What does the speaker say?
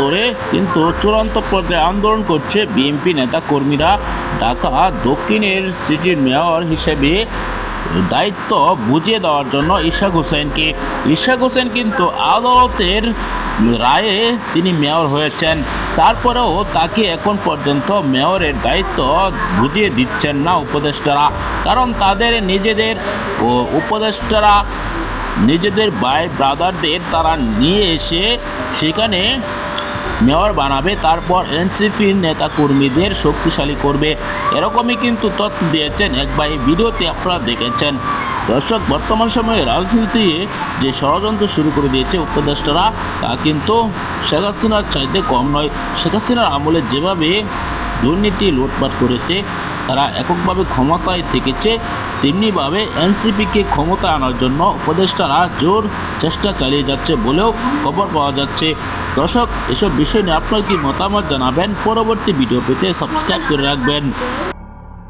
করে কিন্তু চূড়ান্ত পর্যায়ে আন্দোলন করছে বিএনপি নেতা কর্মীরা। ঢাকা দক্ষিণের সিটির মেয়র হিসেবে দায়িত্ব বুঝিয়ে দেওয়ার জন্য ইশাক হোসেনকে। ইশাক হোসেন কিন্তু আদালতের রায়ে তিনি মেয়র হয়েছেন। তারপরেও তাকে এখন পর্যন্ত মেয়রের দায়িত্ব বুঝিয়ে দিচ্ছেন না উপদেষ্টারা। কারণ তাদের নিজেদের উপদেষ্টারা নিজেদের ভাই ব্রাদারদের তারা নিয়ে এসে সেখানে মেয়র বানাবে, তারপর এনসিপির নেতা কর্মীদের শক্তিশালী করবে। এরকমই কিন্তু তথ্য দিয়েছেন এক ভাই, ভিডিওতে আপনারা দেখেছেন। দর্শক, বর্তমান সময়ে রাজনীতি যে ষড়যন্ত্র শুরু করে দিয়েছে উপদেষ্টারা, তা কিন্তু শেখ হাসিনার চাইতে কম নয়। শেখ হাসিনার আমলে যেভাবে দুর্নীতি লুটপাট করেছে তারা এককভাবে ক্ষমতায় থেকেছে, তেমনিভাবে এনসিপিকে ক্ষমতা আনার জন্য উপদেষ্টারা জোর চেষ্টা চালিয়ে যাচ্ছে বলেও খবর পাওয়া যাচ্ছে। দর্শক, এসব বিষয় নিয়ে আপনার কি মতামত জানাবেন? পরবর্তী ভিডিও পেতে সাবস্ক্রাইব করে রাখবেন।